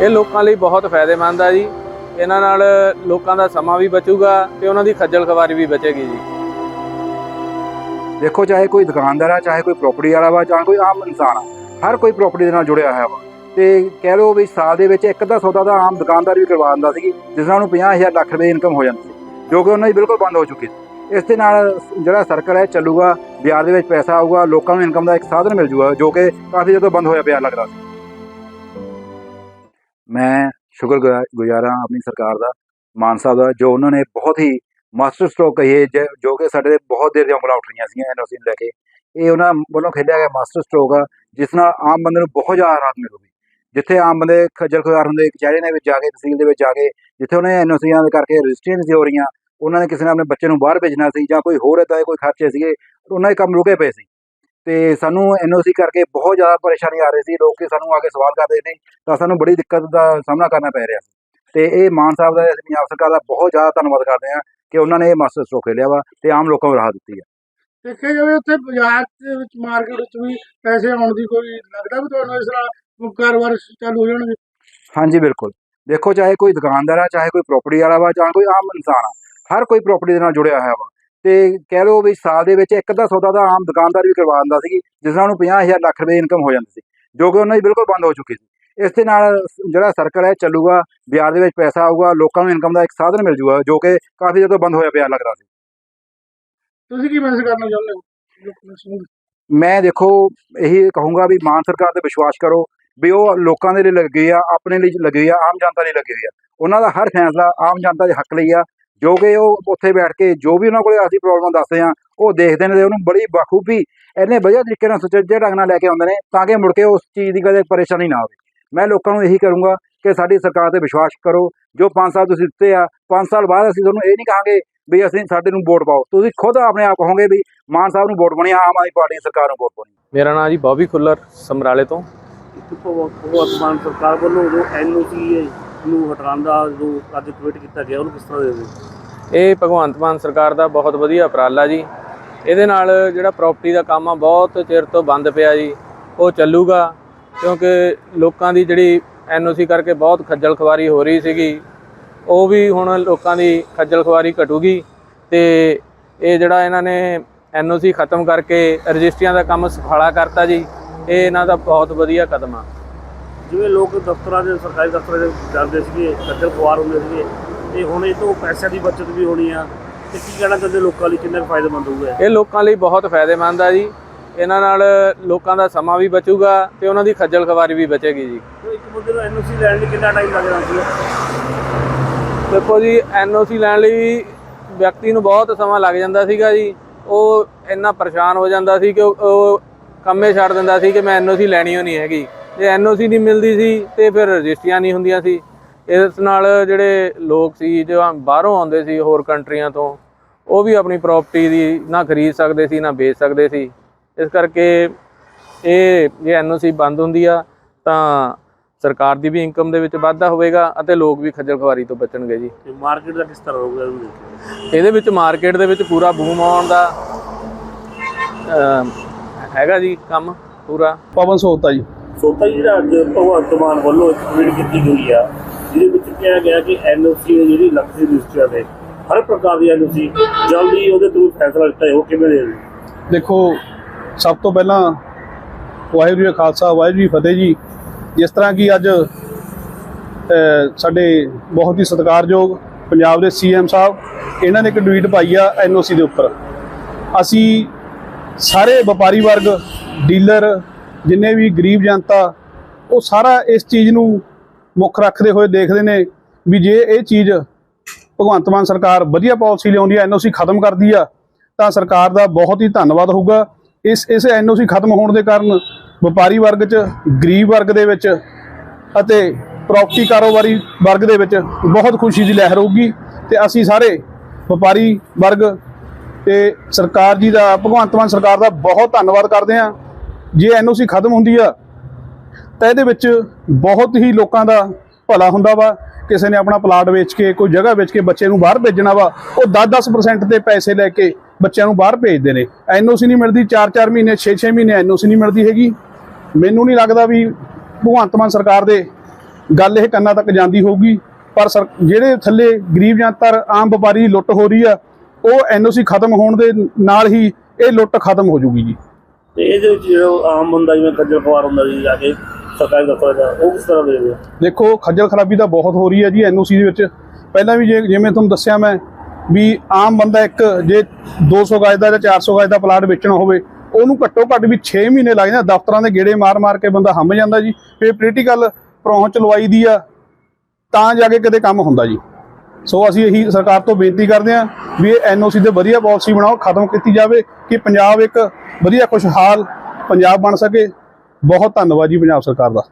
ਇਹ ਲੋਕਾਂ ਲਈ ਬਹੁਤ ਫਾਇਦੇਮੰਦ ਆ ਜੀ। ਇਹਨਾਂ ਨਾਲ ਲੋਕਾਂ ਦਾ ਸਮਾਂ ਵੀ ਬਚੂਗਾ ਤੇ ਉਹਨਾਂ ਦੀ ਖੱਜਲ ਖਵਾਰੀ ਵੀ ਬਚੇਗੀ ਜੀ। ਦੇਖੋ, ਚਾਹੇ ਕੋਈ ਦੁਕਾਨਦਾਰ ਆ, ਚਾਹੇ ਕੋਈ ਪ੍ਰਾਪਰਟੀ ਵਾਲਾ ਵਾ ਚਾਹੇ ਕੋਈ ਆਮ ਇਨਸਾਨ ਆ, ਹਰ ਕੋਈ ਪ੍ਰਾਪਰਟੀ ਦੇ ਨਾਲ ਜੁੜਿਆ ਹੋਇਆ ਵਾ। ਤੇ ਕਹਿ ਲਓ ਵੀ ਸਾਲ ਦੇ ਵਿੱਚ ਇੱਕ ਦਾ ਸੌਦਾ ਦਾ ਆਮ ਦੁਕਾਨਦਾਰ ਵੀ ਕਰਵਾ ਦਿੰਦਾ ਸੀ, ਜਿਸ ਨਾਲ ਉਹਨੂੰ 50000 ਲੱਖ ਰੁਪਏ ਇਨਕਮ ਹੋ ਜਾਂਦੀ ਸੀ, ਜੋ ਕਿ ਉਹਨਾਂ ਦੀ ਬਿਲਕੁਲ ਬੰਦ ਹੋ ਚੁੱਕੀ ਸੀ। ਇਸ ਦੇ ਨਾਲ ਜਿਹੜਾ ਸਰਕਲ ਹੈ, ਚੱਲੂਗਾ ਬਿਹਾਰ ਦੇ ਵਿੱਚ ਪੈਸਾ ਆਊਗਾ, ਲੋਕਾਂ ਨੂੰ ਇਨਕਮ ਦਾ ਇੱਕ ਸਾਧਨ ਮਿਲ ਜੂਗਾ, ਜੋ ਕਿ ਕਾਫੀ ਜਦੋਂ ਬੰਦ ਹੋਇਆ ਪਿਆ ਲੱਗਦਾ ਸੀ। ਮੈਂ ਸ਼ੁਕਰ ਗੁਜ਼ਾਰਾਂ ਆਪਣੀ ਸਰਕਾਰ ਦਾ ਮਾਨ ਸਾਹਿਬ ਦਾ, ਜੋ ਉਹਨਾਂ ਨੇ ਬਹੁਤ ਹੀ ਮਾਸਟਰ ਸਟ੍ਰੋਕ ਕਹੀਏ ਜ- ਜੋ ਕਿ ਸਾਡੇ ਬਹੁਤ ਦੇਰ ਦੀਆਂ ਉਂਗਲਾਂ ਉੱਠ ਰਹੀਆਂ ਸੀਗੀਆਂ ਐਨਓਸੀ ਨੂੰ ਲੈ ਕੇ। ਇਹ ਉਹਨਾਂ ਵੱਲੋਂ ਖੇਡਿਆ ਗਿਆ ਮਾਸਟਰ ਸਟ੍ਰੋਕ ਆ, ਜਿਸ ਨਾਲ ਆਮ ਬੰਦੇ ਨੂੰ ਬਹੁਤ ਜ਼ਿਆਦਾ ਰਾਹਤ ਮਿਲੂਗੀ। ਜਿੱਥੇ ਆਮ ਬੰਦੇ ਖੱਜਲ ਖੁਆਰ ਹੁੰਦੇ ਕਚਹਿਰੀ ਦੇ ਵਿੱਚ ਜਾ ਕੇ, ਤਹਿਸੀਲ ਦੇ ਵਿੱਚ ਜਾ ਕੇ, ਜਿੱਥੇ ਉਹਨੇ ਐਨਓਸੀਆਂ ਦੇ ਕਰਕੇ ਰਜਿਸਟਰੀਆਂ ਨਹੀਂ ਸੀ ਹੋ ਰਹੀਆਂ, ਉਹਨਾਂ ਨੇ ਕਿਸੇ ਨੇ ਆਪਣੇ ਬੱਚੇ ਨੂੰ ਬਾਹਰ ਭੇਜਣਾ ਸੀ ਜਾਂ ਕੋਈ ਹੋਰ ਏਦਾਂ ਦੇ ਕੋਈ ਖਰਚੇ ਸੀਗੇ, ਉਹਨਾਂ ਦੇ ਕੰਮ ਰੁਕੇ ਪਏ ਸੀ। ਤੇ ਸਾਨੂੰ ਐਨਓਸੀ ਕਰਕੇ ਬਹੁਤ ਜ਼ਿਆਦਾ ਪਰੇਸ਼ਾਨੀ ਆ ਰਹੀ ਸੀ ਲੋਕ ਸਾਨੂੰ ਆ ਕੇ ਸਵਾਲ ਕਰਦੇ ਨੇ ਤਾਂ ਸਾਨੂੰ ਬੜੀ ਦਿੱਕਤ ਦਾ ਸਾਹਮਣਾ ਕਰਨਾ ਪੈ ਰਿਹਾ ਸੀ। ਤੇ ਇਹ ਮਾਨ ਸਾਹਿਬ ਦਾ ਅਸੀਂ ਪੰਜਾਬ ਸਰਕਾਰ ਦਾ ਬਹੁਤ ਜ਼ਿਆਦਾ ਧੰਨਵਾਦ ਕਰਦੇ ਹਾਂ ਕਿ ਉਹਨਾਂ ਨੇ ਇਹ ਮਾਸਟਰ ਸਟ੍ਰੋਕ ਖੇਲਿਆ ਵਾ ਤੇ ਆਮ ਲੋਕਾਂ ਨੂੰ ਰਾਹਤ ਦਿੱਤੀ ਹੈ ਦੇਖਿਆ ਜਾਵੇ ਉੱਥੇ ਬਾਜ਼ਾਰ ਦੇ ਵਿੱਚ ਮਾਰਕੀਟ ਵਿੱਚ ਵੀ ਪੈਸੇ ਆਉਣ ਦੀ ਕੋਈ ਲੱਗਦਾ ਵੀ ਤੁਹਾਨੂੰ ਇਸ ਤਰ੍ਹਾਂ ਕਾਰੋਬਾਰ ਚਾਲੂ ਹੋ ਜਾਣਗੇ? ਹਾਂਜੀ ਬਿਲਕੁਲ। ਦੇਖੋ ਚਾਹੇ ਕੋਈ ਦੁਕਾਨਦਾਰ ਆ ਚਾਹੇ ਕੋਈ ਪ੍ਰਾਪਰਟੀ ਵਾਲਾ ਵਾ ਚਾਹੇ ਕੋਈ ਆਮ ਇਨਸਾਨ ਆ ਹਰ ਕੋਈ ਪ੍ਰਾਪਰਟੀ ਦੇ ਨਾਲ ਜੁੜਿਆ ਹੋਇਆ ਵਾ। ਤੇ ਕਹਿ ਲਓ ਵੀ ਸਾਲ ਦੇ ਵਿੱਚ ਇੱਕ ਅੱਧਾ ਸੌਦਾ ਤਾਂ ਆਮ ਦੁਕਾਨਦਾਰ ਵੀ ਕਰਵਾ ਦਿੰਦਾ ਸੀ ਜਿਸ ਨਾਲ ਉਹਨੂੰ 50000 ਲੱਖ ਰੁਪਏ ਇਨਕਮ ਹੋ ਜਾਂਦੀ ਸੀ ਜੋ ਕਿ ਉਹਨਾਂ ਦੀ ਬਿਲਕੁਲ ਬੰਦ ਹੋ ਚੁੱਕੀ ਸੀ। ਇਸ ਦੇ ਨਾਲ ਜਿਹੜਾ ਸਰਕਲ ਹੈ ਚੱਲੂਗਾ ਬਿਹਾਰ ਦੇ ਵਿੱਚ ਪੈਸਾ ਆਊਗਾ ਲੋਕਾਂ ਨੂੰ ਇਨਕਮ ਦਾ ਇੱਕ ਸਾਧਨ ਮਿਲ ਜੂਗਾ ਜੋ ਕਿ ਕਾਫੀ ਜਦੋਂ ਬੰਦ ਹੋਇਆ ਪਿਆ ਲੱਗਦਾ ਸੀ। ਤੁਸੀਂ ਕੀ ਮੈਸੇਜ ਕਰਨਾ ਚਾਹੁੰਦੇ ਹੋ? ਮੈਂ ਦੇਖੋ ਇਹੀ ਕਹੂੰਗਾ ਵੀ ਮਾਨ ਸਰਕਾਰ ਤੇ ਵਿਸ਼ਵਾਸ ਕਰੋ ਵੀ ਉਹ ਲੋਕਾਂ ਦੇ ਲਈ ਲੱਗੀ ਆ ਆਪਣੇ ਲਈ ਲੱਗੀ ਆ ਆਮ ਜਨਤਾ ਲਈ ਲੱਗੀ ਆ। ਉਹਨਾਂ ਦਾ ਹਰ ਫੈਸਲਾ ਆਮ ਜਨਤਾ ਦੇ ਹੱਕ ਲਈ ਆ ਜੋ ਕਿ ਉਹ ਉੱਥੇ ਬੈਠ ਕੇ ਜੋ ਵੀ ਉਹਨਾਂ ਕੋਲੇ ਅਸੀਂ ਪ੍ਰੋਬਲਮ ਦੱਸਦੇ ਆ ਉਹ ਦੇਖਦੇ ਨੇ ਤੇ ਉਹਨੂੰ ਬੜੀ ਬਖੂਬੀ ਇੰਨੇ ਵਧੀਆ ਤਰੀਕੇ ਨਾਲ ਸੁਚੱਜੇ ਢੰਗ ਨਾਲ ਲੈ ਕੇ ਆਉਂਦੇ ਨੇ ਤਾਂ ਕਿ ਮੁੜ ਕੇ ਉਸ ਚੀਜ਼ ਦੀ ਕਦੇ ਪਰੇਸ਼ਾਨੀ ਨਾ ਆਵੇ ਮੈਂ ਲੋਕਾਂ ਨੂੰ ਇਹੀ ਕਰੂੰਗਾ ਕਿ ਸਾਡੀ ਸਰਕਾਰ ਤੇ ਵਿਸ਼ਵਾਸ ਕਰੋ ਜੋ 5 ਸਾਲ ਤੁਸੀਂ ਦਿੱਤੇ ਆ 5 ਸਾਲ ਬਾਅਦ ਅਸੀਂ ਤੁਹਾਨੂੰ ਇਹ ਨਹੀਂ ਕਹਾਂਗੇ ਵੀ ਅਸੀਂ ਸਾਡੇ ਨੂੰ ਵੋਟ ਪਾਓ। ਤੁਸੀਂ ਖੁਦ ਆਪਣੇ ਆਪ ਕਹੋਗੇ ਵੀ ਮਾਨ ਸਾਹਿਬ ਨੂੰ ਵੋਟ ਪਾਉਣੀ ਆ ਆਮ ਆਦਮੀ ਪਾਰਟੀ ਦੀ ਸਰਕਾਰ ਨੂੰ ਵੋਟ ਪਾਉਣੀ ਮੇਰਾ ਨਾਮ ਜੀ ਬੌਬੀ ਖੁੱਲਰ ਸਮਰਾਲੇ ਤੋਂ। ਇੱਕ ਭਗਵ- ਭਗਵੰਤ ਮਾਨ ਸਰਕਾਰ ਵੱਲੋਂ ਜੋ ਐਨਓਸੀ ਨੂੰ ਹਟਾਉਣ ਦਾ ਜੋ ਅੱਜ ਟਵੀਟ ਕੀਤਾ ਗਿਆ ਉਹਨੂੰ ਕਿਸ ਤਰ੍ਹਾਂ ਦੇ ਇਹ ਭਗਵੰਤ ਮਾਨ ਸਰਕਾਰ ਦਾ ਬਹੁਤ ਵਧੀਆ ਉਪਰਾਲਾ ਜੀ। ਇਹਦੇ ਨਾਲ ਜਿਹੜਾ ਪ੍ਰਾਪਰਟੀ ਦਾ ਕੰਮ ਆ, ਬਹੁਤ ਚਿਰ ਤੋਂ ਬੰਦ ਪਿਆ ਜੀ। ਉਹ ਚੱਲੂਗਾ, ਕਿਉਂਕਿ ਲੋਕਾਂ ਦੀ ਜਿਹੜੀ ਐਨਓਸੀ ਕਰਕੇ ਬਹੁਤ ਖੱਜਲ ਖਵਾਰੀ ਹੋ ਰਹੀ ਸੀਗੀ। ਉਹ ਵੀ ਹੁਣ ਲੋਕਾਂ ਦੀ ਖੱਜਲ ਖਵਾਰੀ ਘਟੂਗੀ ਤੇ ਇਹ ਜਿਹੜਾ ਇਹਨਾਂ ਨੇ ਐਨਓਸੀ ਖਤਮ ਕਰਕੇ ਰਜਿਸਟਰੀਆਂ ਦਾ ਕੰਮ ਸੁਖਾਲਾ ਕਰਤਾ ਜੀ, ਇਹ ਇਹਨਾਂ ਦਾ ਬਹੁਤ ਵਧੀਆ ਕਦਮ ਆ। ਜਿਵੇਂ ਲੋਕ ਦਫ਼ਤਰਾਂ ਦੇ, ਸਰਕਾਰੀ ਦਫ਼ਤਰਾਂ ਦੇ ਜਾਂਦੇ ਸੀਗੇ, ਖੱਜਲ ਖੁਆਰ ਹੁੰਦੇ ਸੀਗੇ ਤੇ ਹੁਣ ਇਹ ਤੋਂ ਪੈਸਿਆਂ ਦੀ ਬਚਤ ਵੀ ਹੋਣੀ ਆ ਤੇ ਕੀ ਕਹਿਣਾ ਚਾਹੁੰਦੇ ਲੋਕਾਂ ਲਈ ਕਿੰਨਾ ਫਾਇਦੇਮੰਦ ਹੋਊਗਾ ਇਹ? ਲੋਕਾਂ ਲਈ ਬਹੁਤ ਫਾਇਦੇਮੰਦ ਆ ਜੀ। ਇਹਨਾਂ ਨਾਲ ਲੋਕਾਂ ਦਾ ਸਮਾਂ ਵੀ ਬਚੂਗਾ ਤੇ ਉਹਨਾਂ ਦੀ ਖੱਜਲ ਖਵਾਰੀ ਵੀ ਬਚੇਗੀ ਜੀ। ਇੱਕ ਬੰਦੇ ਨੂੰ ਐਨਓਸੀ ਲੈਣ ਲਈ ਕਿੰਨਾ ਟਾਈਮ ਲੱਗ ਜਾਂਦਾ ਸੀ? ਦੇਖੋ ਜੀ ਐਨਓਸੀ ਲੈਣ ਲਈ ਵਿਅਕਤੀ ਨੂੰ ਬਹੁਤ ਸਮਾਂ ਲੱਗ ਜਾਂਦਾ ਸੀਗਾ ਜੀ। ਉਹ ਇੰਨਾ ਪਰੇਸ਼ਾਨ ਹੋ ਜਾਂਦਾ ਸੀ ਕਿ ਉਹ- ਕੰਮੇ ਛੱਡ ਦਿੰਦਾ ਸੀ ਕਿ ਮੈਂ ਐਨਓਸੀ ਲੈਣੀ ਹੋ ਨਹੀਂ ਹੈਗੀ। ਜੇ ਐਨਓਸੀ ਨਹੀਂ ਮਿਲਦੀ ਸੀ ਤੇ ਫਿਰ ਰਜਿਸਟਰੀਆਂ ਨਹੀਂ ਹੁੰਦੀਆਂ ਸੀ। ਇਸ ਨਾਲ ਜਿਹੜੇ ਲੋਕ ਸੀ ਜੋ ਬਾਹਰੋਂ ਆਉਂਦੇ ਸੀ ਹੋਰ ਕੰਟਰੀਆਂ ਤੋਂ ਉਹ ਵੀ ਆਪਣੀ ਪ੍ਰਾਪਰਟੀ ਦੀ ਨਾ ਖਰੀਦ ਸਕਦੇ ਸੀ ਨਾ ਵੇਚ ਸਕਦੇ ਸੀ। ਇਸ ਕਰਕੇ ਇਹ ਜੇ ਐਨਓਸੀ ਬੰਦ ਹੁੰਦੀ ਆ ਤਾਂ ਸਰਕਾਰ ਦੀ ਵੀ ਇਨਕਮ ਦੇ ਵਿੱਚ ਵਾਧਾ ਹੋਵੇਗਾ ਅਤੇ ਲੋਕ ਵੀ ਖੱਜਲ ਖਵਾਰੀ ਤੋਂ ਬਚਣਗੇ ਜੀ। ਤੇ ਮਾਰਕੀਟ ਦਾ ਕਿਸ ਤਰ੍ਹਾਂ ਹੋਊਗਾ ਇਹਦੇ ਵਿੱਚ ਮਾਰਕੀਟ ਦੇ ਵਿੱਚ ਪੂਰਾ ਬੂਮ ਆਉਣ ਦਾ ਹੈਗਾ ਜੀ ਕੰਮ ਪੂਰਾ। ਪਵਨ ਸੋਤਾ ਜੀ। ਸੋਤਾ ਜੀ ਜਿਹੜਾ ਅੱਜ ਭਗਵੰਤ ਮਾਨ ਵੱਲੋਂ ਇੱਕ ਟਵੀਟ ਕੀਤੀ ਗਈ ਆ ਜਿਹਦੇ ਵਿੱਚ ਕਿਹਾ ਗਿਆ ਕਿ ਐਨਓਸੀ ਜਿਹੜੀ ਲੱਖੀ ਰਜਿਸਟਰ ਦੇ ਹਰ ਪ੍ਰਕਾਰ ਦੀ ਐਨਓਸੀ ਜਲਦੀ ਉਹਦੇ ਤੋਂ ਫੈਸਲਾ ਲਿੱਤਾ ਜਾਊ ਕਿਵੇਂ ਦੇ ਦੇਖੋ, ਸਭ ਤੋਂ ਪਹਿਲਾਂ ਵਾਹਿਗੁਰੂ ਜੀ ਕਾ ਖਾਲਸਾ, ਵਾਹਿਗੁਰੂ ਜੀ ਫਤਿਹ ਜੀ। ਜਿਸ ਤਰ੍ਹਾਂ ਕਿ ਅੱਜ ਸਾਡੇ ਬਹੁਤ ਹੀ ਸਤਿਕਾਰਯੋਗ ਪੰਜਾਬ ਦੇ ਸੀਐਮ ਸਾਹਿਬ, ਇਹਨਾਂ ਨੇ ਇੱਕ ਟਵੀਟ ਪਾਈ ਆ ਐਨਓਸੀ ਦੇ ਉੱਪਰ। ਅਸੀਂ ਸਾਰੇ ਵਪਾਰੀ ਵਰਗ, ਡੀਲਰ, ਜਿੰਨੇ ਵੀ ਗਰੀਬ ਜਨਤਾ, ਉਹ ਸਾਰਾ ਇਸ ਚੀਜ਼ ਨੂੰ ਮੁੱਖ ਰੱਖਦੇ ਹੋਏ ਦੇਖਦੇ ਨੇ ਵੀ ਜੇ ਇਹ ਚੀਜ਼ ਭਗਵੰਤ ਮਾਨ ਸਰਕਾਰ ਵਧੀਆ ਪਾਲਿਸੀ ਲਿਆਉਂਦੀ ਹੈ ਐਨਓਸੀ ਖਤਮ ਕਰਦੀ ਆ, ਤਾਂ ਸਰਕਾਰ ਦਾ ਬਹੁਤ ਹੀ ਧੰਨਵਾਦ ਹੋਊਗਾ। ਇਸ ਇਸ ਐਨਓਸੀ ਖਤਮ ਹੋਣ ਦੇ ਕਾਰਨ ਵਪਾਰੀ ਵਰਗ 'ਚ, ਗਰੀਬ ਵਰਗ ਦੇ ਵਿੱਚ ਅਤੇ ਪ੍ਰਾਪਰਟੀ ਕਾਰੋਬਾਰੀ ਵਰਗ ਦੇ ਵਿੱਚ ਬਹੁਤ ਖੁਸ਼ੀ ਦੀ ਲਹਿਰ ਹੋਊਗੀ ਤੇ ਅਸੀਂ ਸਾਰੇ ਵਪਾਰੀ ਵਰਗ ਤੇ ਸਰਕਾਰ ਜੀ ਦਾ, ਭਗਵੰਤ ਮਾਨ ਸਰਕਾਰ ਦਾ ਬਹੁਤ ਧੰਨਵਾਦ ਕਰਦੇ ਹਾਂ। ਜੇ ਐਨਓਸੀ ਖਤਮ ਹੁੰਦੀ ਆ ਤਾਂ ਇਹਦੇ ਵਿੱਚ ਬਹੁਤ ਹੀ ਲੋਕਾਂ ਦਾ ਭਲਾ ਹੁੰਦਾ ਵਾ। ਕਿਸੇ ਨੇ ਆਪਣਾ ਪਲਾਟ ਵੇਚ ਕੇ, ਕੋਈ ਜਗ੍ਹਾ ਵੇਚ ਕੇ ਬੱਚੇ ਨੂੰ ਬਾਹਰ ਭੇਜਣਾ ਵਾ, ਉਹ 10-10% ਤੇ ਪੈਸੇ ਲੈ ਕੇ ਬੱਚਿਆਂ ਨੂੰ ਬਾਹਰ ਭੇਜਦੇ ਨੇ। ਐਨਓਸੀ ਨਹੀਂ ਮਿਲਦੀ 4-4 ਮਹੀਨੇ 6-6 ਮਹੀਨੇ ਐਨਓਸੀ ਨਹੀਂ ਮਿਲਦੀ ਹੈਗੀ। ਮੈਨੂੰ ਨਹੀਂ ਲੱਗਦਾ ਵੀ ਭਗਵੰਤ ਮਾਨ ਸਰਕਾਰ ਦੇ ਗੱਲ ਇਹ ਕੰਨਾਂ ਤੱਕ ਜਾਂਦੀ ਹੋਊਗੀ। ਪਰ ਸਰ, ਜਿਹੜੇ ਥੱਲੇ ਗਰੀਬ ਜਨਤਾ, ਆਮ ਵਪਾਰੀ ਲੁੱਟ ਹੋ ਰਹੀ ਆ, ਉਹ ਐਨਓਸੀ ਖਤਮ ਹੋਣ ਦੇ ਨਾਲ ਹੀ ਇਹ ਲੁੱਟ ਖਤਮ ਹੋ ਜੂਗੀ ਜੀ। ਤੇ ਇਹਦੇ ਵਿੱਚ ਜਿਹੜਾ ਆਮ ਬੰਦਾ ਜਿਵੇਂ ਖੱਜਲ ਖਵਾਰ ਹੁੰਦਾ ਜੀ ਜਾ ਕੇ ਸਰਕਾਰੀ ਦਫ਼ਤਰ ਦਾ ਉਹ ਕਿਸ ਤਰ੍ਹਾਂ ਦੇ ਰਹੇ ਦੇਖੋ, ਖੱਜਲ ਖਰਾਬੀ ਤਾਂ ਬਹੁਤ ਹੋ ਰਹੀ ਹੈ ਜੀ ਐਨਓਸੀ ਦੇ ਵਿੱਚ। ਪਹਿਲਾਂ ਵੀ ਜੇ- ਜਿਵੇਂ ਤੁਹਾਨੂੰ ਦੱਸਿਆ ਮੈਂ ਵੀ ਆਮ ਬੰਦਾ ਇੱਕ ਜੇ 200 ਗਜ ਦਾ ਜਾਂ 400 ਗਜ ਦਾ ਪਲਾਟ ਵੇਚਣਾ ਹੋਵੇ, ਉਹਨੂੰ ਘੱਟੋ ਘੱਟ ਵੀ 6 ਮਹੀਨੇ ਲੱਗ ਜਾਂਦੇ ਦਫ਼ਤਰਾਂ ਦੇ ਗੇੜੇ ਮਾਰ-ਮਾਰ ਕੇ ਬੰਦਾ ਹੰਭ ਜਾਂਦਾ ਜੀ। ਫਿਰ ਪੋਲੀਟੀਕਲ ਪਹੁੰਚ ਲਵਾਈ ਦੀ ਆ, ਤਾਂ ਜਾ ਕੇ ਕਿਤੇ ਕੰਮ ਹੁੰਦਾ ਜੀ। ਸੋ ਅਸੀਂ ਇਹੀ ਸਰਕਾਰ ਤੋਂ ਬੇਨਤੀ ਕਰਦੇ ਹਾਂ ਵੀ ਇਹ ਐਨਓਸੀ ਤੇ ਵਧੀਆ ਪਾਲਿਸੀ ਬਣਾਓ, ਖਤਮ ਕੀਤੀ ਜਾਵੇ, ਕਿ ਪੰਜਾਬ ਇੱਕ ਵਧੀਆ ਖੁਸ਼ਹਾਲ ਪੰਜਾਬ ਬਣ ਸਕੇ। ਬਹੁਤ ਧੰਨਵਾਦ ਜੀ ਪੰਜਾਬ ਸਰਕਾਰ ਦਾ।